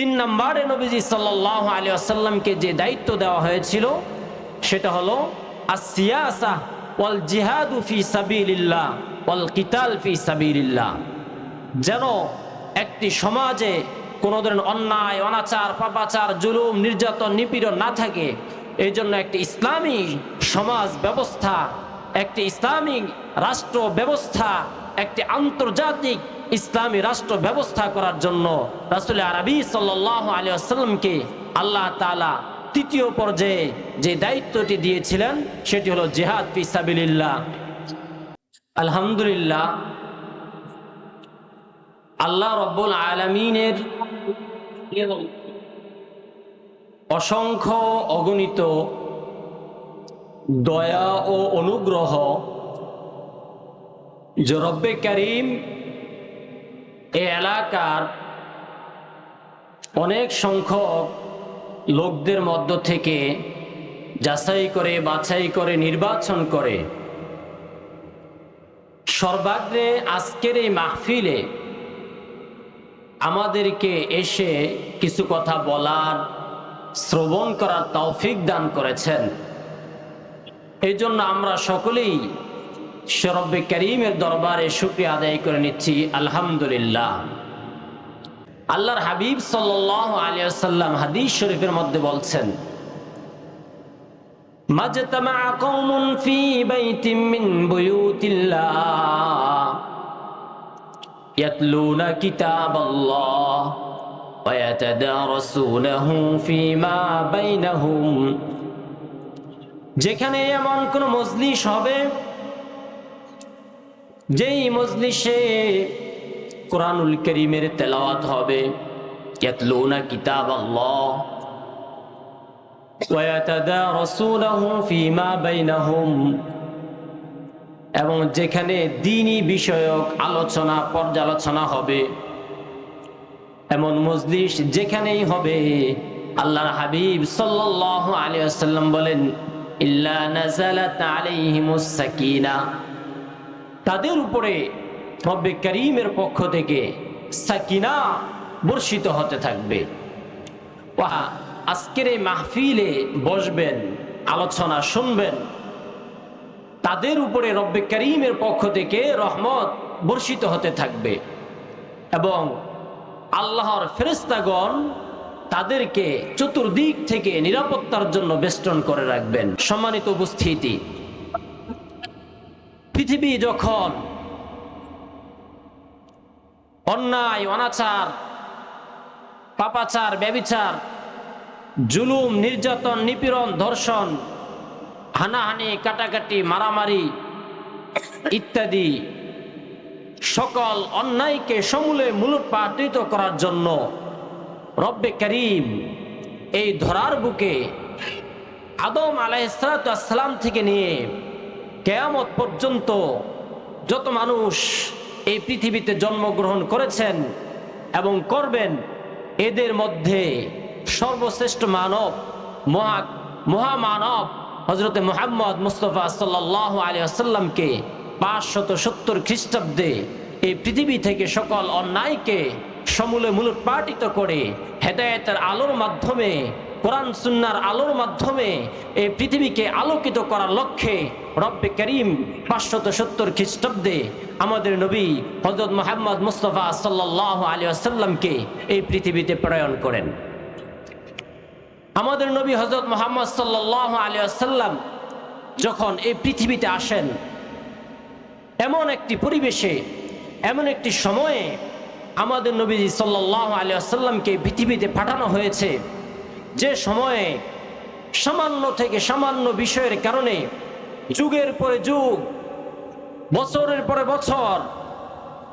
তিন নম্বরে নবীজি সাল্লাহ আলী আসাল্লামকে যে দায়িত্ব দেওয়া হয়েছিল, সেটা হলো আসিয়াসা ওয়াল জিহাদু ফি সাবিলিল্লাহ, ওয়াল কিতাল ফি সাবিলিল্লাহ। যেন একটি সমাজে কোনো ধরনের অন্যায়, অনাচার, পাপাচার, জুলুম, নির্যাতন, নিপীড়ন না থাকে এই জন্য একটি ইসলামী সমাজ ব্যবস্থা, একটি ইসলামিক রাষ্ট্র ব্যবস্থা, একটি আন্তর্জাতিক ইসলামী রাষ্ট্র ব্যবস্থা করার জন্য রাসুল আরবি সাল্লাহ আলী আসাল্লামকে আল্লাহ তালা তৃতীয় পর্যায়ে যে দায়িত্বটি দিয়েছিলেন, সেটি হলো জেহাদ ফি সাবিলিল্লাহ। আলহামদুলিল্লাহ, আল্লাহ রব্বুল আলমিনের অসংখ্য অগণিত দয়া ও অনুগ্রহ যে রব্বে করিম এ এলাকার অনেক সংখ্যক লোকদের মধ্য থেকে যাচাই করে, বাছাই করে, নির্বাচন করে। সর্বাগ্রে আজকের এই মাহফিলে আমাদেরকে এসে কিছু কথা বলার, শ্রবণ করার তৌফিক দান করেছেন। এই জন্য আমরা সকলেই সরব্বে করিমের দরবারে সুক্রিয়া আদায় করে নিচ্ছি, আলহামদুলিল্লাহ। আল্লাহর হাবিব সাল সাল্লাহ আলিয়াল্লাম হাদিস শরীফের মধ্যে বলছেন যেখানে এমন কোন মজলিস হবে যেই মজলিসে কোরআনুল করিমের তেলাওয়াত হবে, ইয়াতলুনা কিতাব আল্লাহ এবং যেখানে দিনী বিষয়ক আলোচনা, পর্যালোচনা হবে, এমন মজলিস যেখানেই হবে, আল্লাহর হাবিব সাল্লাহ আলী আসাল্লাম বলেন, ইল্লা নাজালাত আলাইহিমুস সাকিনা। তাদের উপরে রব্বে করিমের পক্ষ থেকে সাকিনা বর্ষিত হতে থাকবে। ওয়া, আজকের এই মাহফিলে বসবেন, আলোচনা শুনবেন। তাদের উপরে রব্বে করিমের পক্ষ থেকে রহমত বর্ষিত হতে থাকবে এবং আল্লাহর ফেরেস্তাগণ তাদেরকে চতুর্দিক থেকে নিরাপত্তার জন্য বেষ্টন করে রাখবেন। সম্মানিত উপস্থিতি পৃথিবী যখন অন্যায়, অনাচার, পাপাচার, ব্যবিচার, জুলুম, নির্যাতন, নিপীড়ন, ধর্ষণ, হানাহানি, কাটাকাটি, মারামারি ইত্যাদি সকল অন্যায়কে সমূলে মূলোৎপাটিত করার জন্য রব্বে করিম এই ধরার বুকে আদম আলাইসালাম থেকে নিয়ে কেয়ামত পর্যন্ত যত মানুষ এই পৃথিবীতে জন্মগ্রহণ করেছেন এবং করবেন, এদের মধ্যে সর্বশ্রেষ্ঠ মানব, মহা, মহামানব হজরতে মোহাম্মদ মুস্তফা সাল্লাহ আলী আসাল্লামকে পাঁচশত সত্তর খ্রিস্টাব্দে এই পৃথিবী থেকে সকল অন্যায়কে সমূলে মূলোৎপাটিত করে হেদায়তের আলোর মাধ্যমে কোরআন সুন্নার আলোর মাধ্যমে এই পৃথিবীকে আলোকিত করার লক্ষ্যে রব্বে করিম পাঁচশত সত্তর খ্রিস্টাব্দে আমাদের নবী হজরত মোহাম্মদ মুস্তফা সাল্লাহ আলী আসাল্লামকে এই পৃথিবীতে প্রেরণ করেন। আমাদের নবী হজরত মোহাম্মদ সাল্লাহ আলী আসাল্লাম যখন এই পৃথিবীতে আসেন, এমন একটি পরিবেশে, এমন একটি সময়ে আমাদের নবীজি সাল্লাহ আলী আসাল্লামকে পৃথিবীতে পাঠানো হয়েছে। যে সময়ে সামান্য থেকে সামান্য বিষয়ের কারণে যুগের পরে যুগ, বছরের পরে বছর,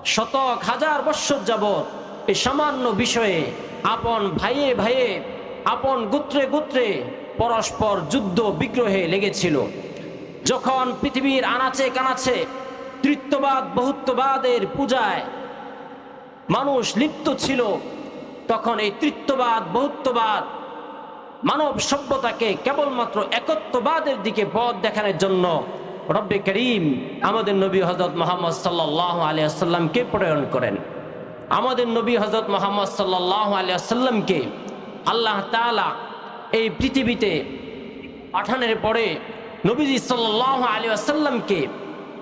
শতক, হাজার বৎসর যাবৎ এই সামান্য বিষয়ে আপন ভাইয়ে ভাইয়ে, আপন গোত্রে গোত্রে পরস্পর যুদ্ধ বিগ্রহে লেগেছিল। যখন পৃথিবীর আনাচে কানাচে তৃত্ববাদ, বহুত্ববাদের পূজায় মানুষ লিপ্ত ছিল, তখন এই তৃত্ববাদ, বহুত্ববাদ মানব সভ্যতাকে কেবলমাত্র একত্ববাদের দিকে পথ দেখানোর জন্য রব্বে করিম আমাদের নবী হজরত মোহাম্মদ সাল্লাহ আলিয়াল্লামকে প্রেরণ করেন। আমাদের নবী হজরত মোহাম্মদ সাল্লাহ আলিয়াল্লামকে আল্লাহ তালা এই পৃথিবীতে পাঠানোর পরে নবীজি সাল্লাহ আলী আসাল্লামকে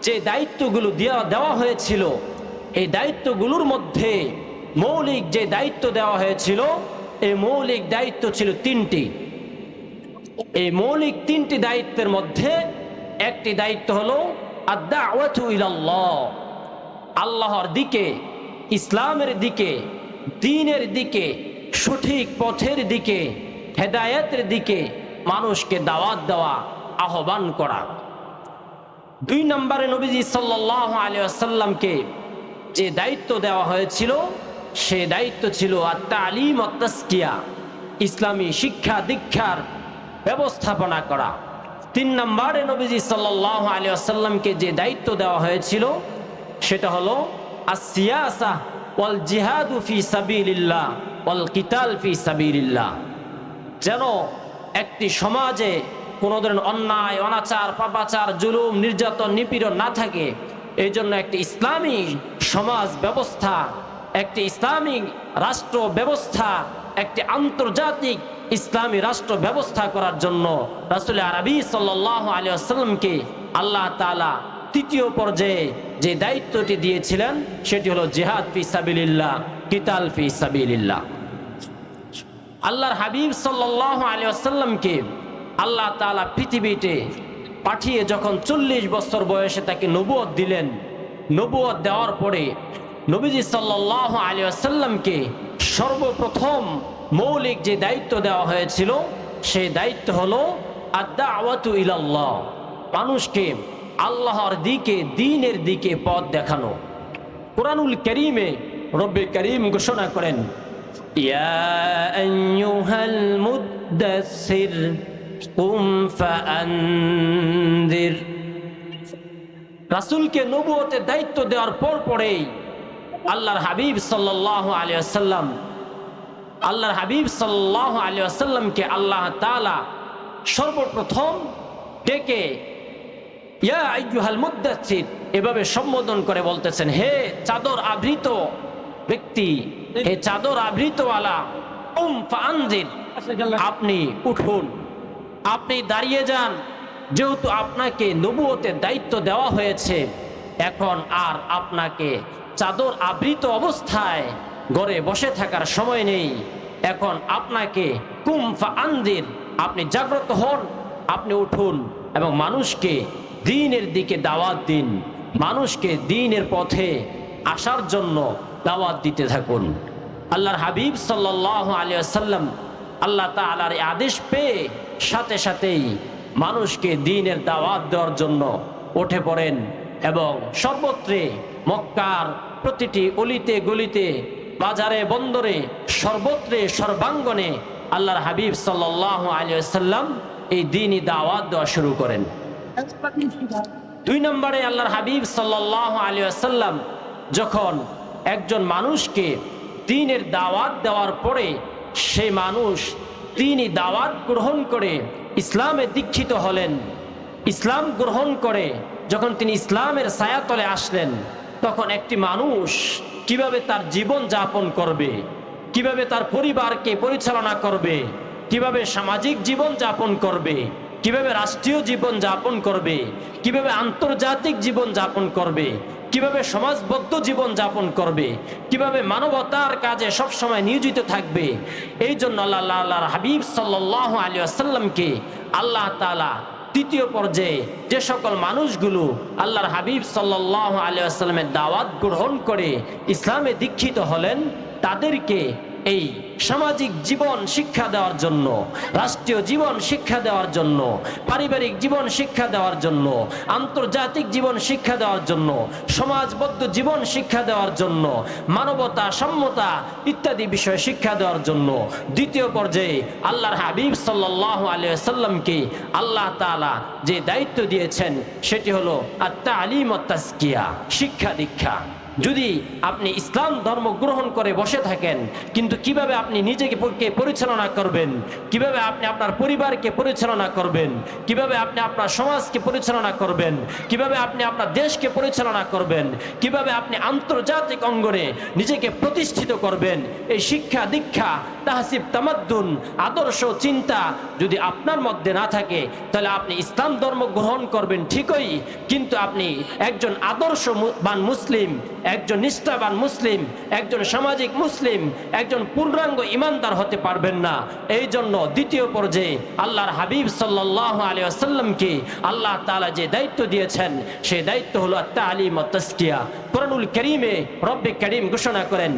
যে দায়িত্বগুলো দেওয়া দেওয়া হয়েছিল, এই দায়িত্বগুলোর মধ্যে মৌলিক যে দায়িত্ব দেওয়া হয়েছিল এই মৌলিক দায়িত্ব ছিল তিনটি। এই মৌলিক তিনটি দায়িত্বের মধ্যে একটি দায়িত্ব হলো আল্লাহর দিকে, ইসলামের দিকে, দিনের দিকে, সঠিক পথের দিকে, হেদায়েতের দিকে মানুষকে দাওয়াত দেওয়া, আহ্বান করা। দুই নম্বরে নবীজি সাল্লাহ আলী যে দায়িত্ব দেওয়া হয়েছিল সে দায়িত্ব ছিল আত্মা আলিম অত্তাস্কিয়া ইসলামী শিক্ষা দীক্ষার ব্যবস্থাপনা করা। তিন নম্বরে নবীজি সাল্লাহ আলী আসাল্লামকে যে দায়িত্ব দেওয়া হয়েছিল, সেটা হলো আসিয়াসা ওয়াল জিহাদু ফি সাবিলিল্লাহ ওয়াল কিতাল ফি সাবিলিল্লাহ। যেন একটি সমাজে কোনো ধরনের অন্যায়, অনাচার, পাপাচার, জুলুম, নির্যাতন, নিপীড়ন না থাকে এই জন্য একটি ইসলামী সমাজ ব্যবস্থা একটি ইসলামিক রাষ্ট্র ব্যবস্থা, একটি আন্তর্জাতিক ইসলামী রাষ্ট্র ব্যবস্থা করার জন্য রাসুল আরবি সাল্লাহ আলী আসাল্লামকে আল্লাহ তালা তৃতীয় পর্যায়ে যে দায়িত্বটি দিয়েছিলেন, সেটি হলো জেহাদ ফি সাবিলিল্লাহ, কিতাল ফি সাবিলিল্লাহ। আল্লাহর হাবিব সাল্লাহ আলী আসাল্লামকে আল্লাহ তালা পৃথিবীতে পাঠিয়ে যখন চল্লিশ বছর বয়সে তাকে নবুয়ত দিলেন নবুয়ত দেওয়ার পরে নবীজি সাল্লাহ আলী আসাল্লামকে সর্বপ্রথম মৌলিক যে দায়িত্ব দেওয়া হয়েছিল, সেই দায়িত্ব হল আদা আওয়াতু ইলাল্লাহ, মানুষকে আল্লাহর দিকে, দিনের দিকে পথ দেখানো। কোরআনুল করিমে রব্বে করিম ঘোষণা করেন রাসুলকে নবুয়তে দায়িত্ব দেওয়ার পর পরেই আল্লাহর হাবিব সাল্লাল্লাহু আলাইহি ওয়াসাল্লাম, আল্লাহর হাবিব সাল্লাল্লাহু আলাইহি ওয়াসাল্লামকে আল্লাহ তাআলা সর্বপ্রথম ডেকে, ইয়া মুদ্দাসির এভাবে সম্বোধন করে বলতেছেন, হে চাদর আবৃত ব্যক্তি, হে চাদর আবৃতওয়ালা উম আপনি উঠুন, আপনি দাঁড়িয়ে যান, যেহেতু আপনাকে নবুয়তের দায়িত্ব দেওয়া হয়েছে, এখন আর আপনাকে চাদর আবৃত অবস্থায় ঘরে বসে থাকার সময় নেই। এখন আপনাকে কুমফা আন্দির, আপনি জাগ্রত হন, আপনি উঠুন এবং মানুষকে দিনের দিকে দাওয়াত দিন। মানুষকে দিনের পথে আসার জন্য দাওয়াত দিতে থাকুন। আল্লাহর হাবিব সাল্লাহ আলিয়াল্লাম আল্লাহ তালার আদেশ পেয়ে সাথে সাথেই মানুষকে দিনের দাওয়াত দেওয়ার জন্য উঠে পড়েন। এবং সর্বত্রে মক্কার প্রতিটি অলিতে, গলিতে, বাজারে, বন্দরে, সর্বত্রে, সর্বাঙ্গনে আল্লাহর হাবিব সাল্লাহ আলিয়াল্লাম এই দিনই দাওয়াত দেওয়া শুরু করেন। দুই নম্বরে আল্লাহর হাবিব সাল্লাহ আলী আসাল্লাম যখন একজন মানুষকে দিনের দাওয়াত দেওয়ার পরে সে মানুষ তিনি দাওয়াত গ্রহণ করে ইসলামে দীক্ষিত হলেন, ইসলাম গ্রহণ করে যখন তিনি ইসলামের ছায়াতলে আসলেন, তখন একটি মানুষ কীভাবে তার জীবন যাপন করবে, কীভাবে তার পরিবারকে পরিচালনা করবে, কীভাবে সামাজিক জীবন যাপন করবে, কীভাবে রাষ্ট্রীয় জীবন যাপন করবে, কীভাবে আন্তর্জাতিক জীবন যাপন করবে, কীভাবে সমাজবদ্ধ জীবন যাপন করবে, কীভাবে মানবতার কাজে সবসময় নিয়োজিত থাকবে, এই জন্য আল্লাহ আল্লাহর হাবিব সাল্লাহ আলী আসাল্লামকে আল্লাহ তালা তৃতীয় পর্যায়ে যে সকল মানুষগুলো আল্লাহর হাবিব সাল্লাহ আলিয়া দাওয়াত গ্রহণ করে ইসলামে দীক্ষিত হলেন, তাদেরকে এই সামাজিক জীবন শিক্ষা দেওয়ার জন্য, রাষ্ট্রীয় জীবন শিক্ষা দেওয়ার জন্য, পারিবারিক জীবন শিক্ষা দেওয়ার জন্য, আন্তর্জাতিক জীবন শিক্ষা দেওয়ার জন্য, সমাজবদ্ধ জীবন শিক্ষা দেওয়ার জন্য, মানবতা সম্মতা ইত্যাদি বিষয়ে শিক্ষা দেওয়ার জন্য, দ্বিতীয় পর্যায়ে আল্লাহর হাবিব সাল্লাহ আলিয়াল্লামকে আল্লাহ তালা যে দায়িত্ব দিয়েছেন, সেটি হলো আত্মা আলিম তাস্কিয়া শিক্ষা দীক্ষা। যদি আপনি ইসলাম ধর্ম গ্রহণ করে বসে থাকেন, কিন্তু কীভাবে আপনি নিজেকে পরিচালনা করবেন? কীভাবে আপনি আপনার পরিবারকে পরিচালনা করবেন? কীভাবে আপনি আপনার সমাজকে পরিচালনা করবেন? কীভাবে আপনি আপনার দেশকে পরিচালনা করবেন? কীভাবে আপনি আন্তর্জাতিক অঙ্গনে নিজেকে প্রতিষ্ঠিত করবেন? এই শিক্ষা, দীক্ষা, তাহসিব, তামাদ্দুন, আদর্শ, চিন্তা যদি আপনার মধ্যে না থাকে, তাহলে আপনি ইসলাম ধর্ম গ্রহণ করবেন ঠিকই, কিন্তু আপনি একজন আদর্শবান মুসলিম একজন নিষ্ঠাবান মুসলিম, একজন সামাজিক মুসলিম, একজন পূর্ণাঙ্গ ইমানদার হতে পারবেন না। এই জন্য দ্বিতীয় পর্যায়ে আল্লাহর হাবিব সাল্লাহ আলী আসাল্লামকে আল্লাহ তালা যে দায়িত্ব দিয়েছেন, সেই দায়িত্ব হলো তালিম তস্কিয়া কোরআনুল করিমে রব্বে করিম ঘোষণা করেন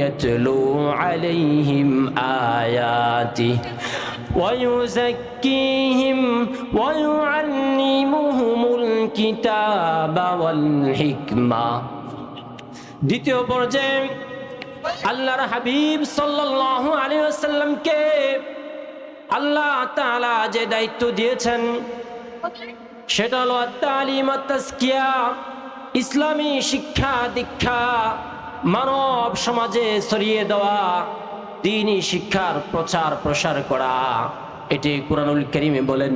ইয়াতলু আলাইহিম আয়াতিহি ويزكيهم ويعلمهم الكتاب والحكمة দ্বিতীয় পর্যায়ে আল্লাহর হাবিব সাল্লাল্লাহু আলাইহি ওয়াসাল্লামকে আল্লাহ তাআলা যে দায়িত্ব দিয়েছেন সেটা হলো তালিম তাজকিয়া ইসলামী শিক্ষা দীক্ষা মানব সমাজে ছড়িয়ে দেওয়া দিনই শিক্ষার প্রচার, প্রসার করা। এটি কোরআনুল করিমে বলেন,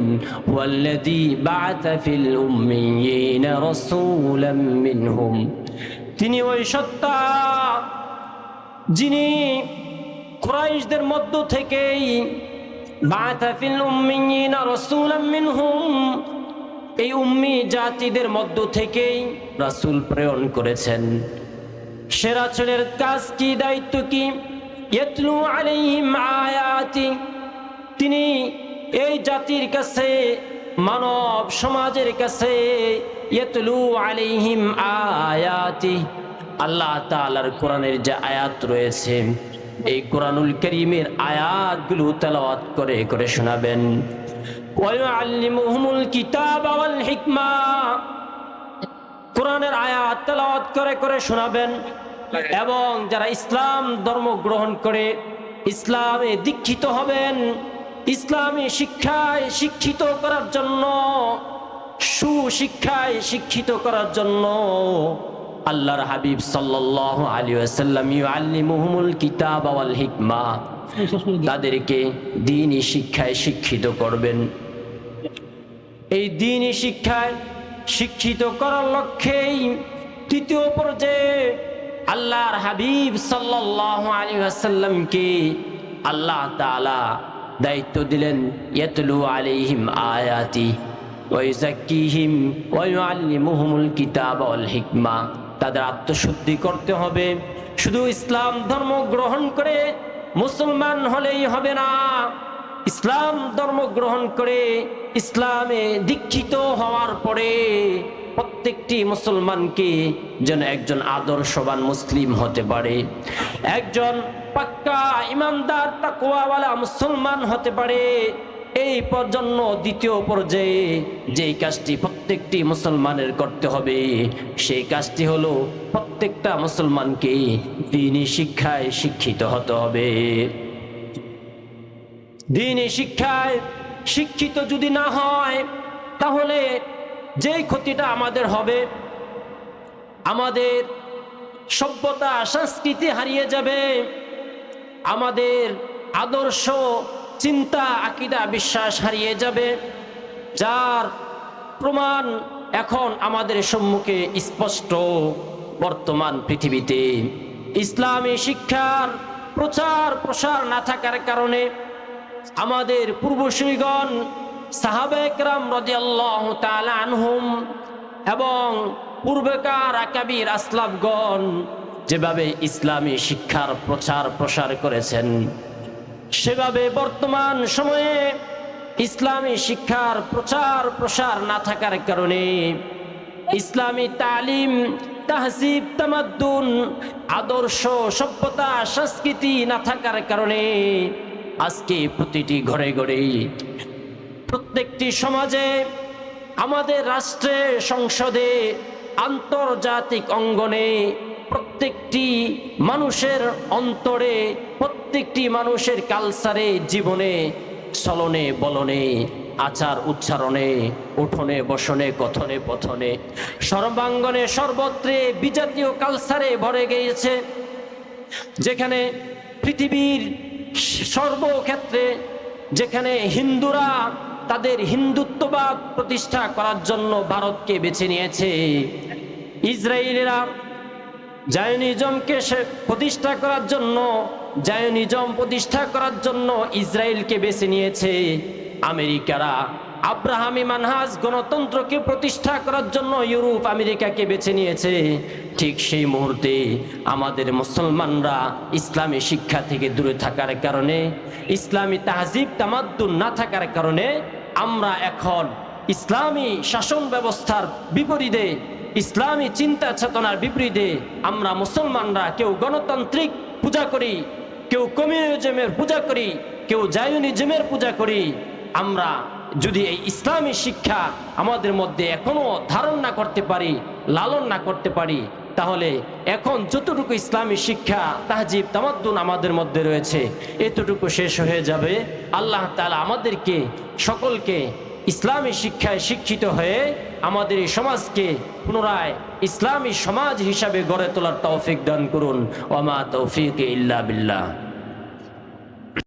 ওয়াল্লাযী বা'আথা ফিল উম্মিয়িনা রাসূলাম মিনহুম। তিনি ওই সত্তা, যিনি কুরাইশদের মধ্য থেকেই বা'আথা ফিল উম্মিয়িনা রাসূলাম মিনহুম, এই উম্মি জাতিদের মধ্য থেকেই রাসূল প্রেরণ করেছেন। সে রাসূলের কাজ কি, দায়িত্ব কি? আলাইহিম আয়াতি, তিনি এই জাতির কাছে, মানব সমাজের কাছে আলাইহিম আয়াতি। আল্লাহ তাআলার কোরআনের যে আয়াত রয়েছে, এই কোরআনুল করিমের আয়াতগুলো তেলাওয়াত করে করে শোনাবেন। কোরআনের আয়াত তেলাওয়াত করে করে শোনাবেন। এবং যারা ইসলাম ধর্ম গ্রহণ করে, ইসলামে দীক্ষিত হবেন, ইসলামী শিক্ষায় শিক্ষিত করার জন্য, সুশিক্ষায় শিক্ষিত করার জন্য আল্লাহর হাবিব ওয়াসাল্লাম ইউআল্লিমুহুমুল কিতাব ওয়াল হিকমা, তাদেরকে দ্বীনি শিক্ষায় শিক্ষিত করবেন। এই দ্বীনি শিক্ষায় শিক্ষিত করার লক্ষ্যেই তৃতীয় পর্যায়ে আল্লাহর হাবিব সাল্লাল্লাহু আলাইহি ওয়াসাল্লামকে আল্লাহ তাআলা দায়িত্ব দিলেন, ইয়াতলু আলিহিম আয়াতি ওয়া ইউযাক্কিহিম ওয়া ইউআল্লিমুহুমুল কিতাবা ওয়াল হিকমা। তাদের আত্মশুদ্ধি করতে হবে। শুধু ইসলাম ধর্ম গ্রহণ করে মুসলমান হলেই হবে না। ইসলাম ধর্ম গ্রহণ করে ইসলামে দীক্ষিত হওয়ার পরে প্রত্যেকটি মুসলমানকে যেন একজন আদর্শবান মুসলিম হতে পারে, একজন পাক্কা ইমানদার, তাকওয়াওয়ালা মুসলমান হতে পারে। এই পর্যন্ত দ্বিতীয় পর্যায়ে যেই কাজটি প্রত্যেকটি মুসলমানের করতে হবে, সেই কাজটি হলো প্রত্যেকটা মুসলমানকে দিনই শিক্ষায় শিক্ষিত হতে হবে। দিনই শিক্ষায় শিক্ষিত যদি না হয়, তাহলে যেই ক্ষতিটা আমাদের হবে, আমাদের সভ্যতা, সংস্কৃতি হারিয়ে যাবে। আমাদের আদর্শ, চিন্তা, আকিদা, বিশ্বাস হারিয়ে যাবে, যার প্রমাণ এখন আমাদের সম্মুখে স্পষ্ট বর্তমান পৃথিবীতে। ইসলামী শিক্ষার প্রচার প্রসার না থাকার কারণে আমাদের পূর্বসূরিগণ সাহাবেকরাম আনহুম এবং পূর্বেকার আকাবির আসলাফগণ যেভাবে ইসলামী শিক্ষার প্রচার প্রসার করেছেন, সেভাবে বর্তমান সময়ে ইসলামী শিক্ষার প্রচার প্রসার না থাকার কারণে ইসলামী তালিম, তাহসিব, তামাদ্দুন, আদর্শ, সভ্যতা, সংস্কৃতি না থাকার কারণে আজকে প্রতিটি ঘরে ঘরে প্রত্যেকটি সমাজে, আমাদের রাষ্ট্রে, সংসদে, আন্তর্জাতিক অঙ্গনে প্রত্যেকটি মানুষের অন্তরে, প্রত্যেকটি মানুষের কালচারে, জীবনে, চলনে, বলনে, আচার উচ্চারণে, উঠোনে, বসনে, কথনে, পথনে, সর্বাঙ্গনে, সর্বত্রে বিজাতীয় কালচারে ভরে গিয়েছে, যেখানে পৃথিবীর সর্বক্ষেত্রে, যেখানে হিন্দুরা তাদের হিন্দুত্ববাদ প্রতিষ্ঠা করার জন্য ভারতকে বেছে নিয়েছে। ইসরায়েলেরা জায়নিজমকে প্রতিষ্ঠা করার জন্য, জায়নিজম প্রতিষ্ঠা করার জন্য ইসরায়েলকে বেছে নিয়েছে। আমেরিকারা আব্রাহামি মানহাজ গণতন্ত্রকে প্রতিষ্ঠা করার জন্য ইউরোপ আমেরিকাকে বেছে নিয়েছে। ঠিক সেই মুহূর্তে আমাদের মুসলমানরা ইসলামী শিক্ষা থেকে দূরে থাকার কারণে, ইসলামী তাহজিব তামাদ্দুন না থাকার কারণে আমরা এখন ইসলামী শাসন ব্যবস্থার বিপরীতে, ইসলামী চিন্তা চেতনার বিপরীতে আমরা মুসলমানরা কেউ গণতান্ত্রিক পূজা করি, কেউ কমিউনিজমের পূজা করি, কেউ জায়নিজমের পূজা করি, আমরা যদি এই ইসলামী শিক্ষা আমাদের মধ্যে এখনও ধারণ না করতে পারি, লালন না করতে পারি, তাহলে এখন যতটুকু ইসলামী শিক্ষা, তাহজিব, তামাদ্দুন আমাদের মধ্যে রয়েছে, এতটুকু শেষ হয়ে যাবে। আল্লাহ তালা আমাদেরকে, সকলকে ইসলামী শিক্ষায় শিক্ষিত হয়ে আমাদের এই সমাজকে পুনরায় ইসলামী সমাজ হিসাবে গড়ে তোলার তৌফিক দান করুন। ওমা তৌফিক ইল্লা বিল্লাহ।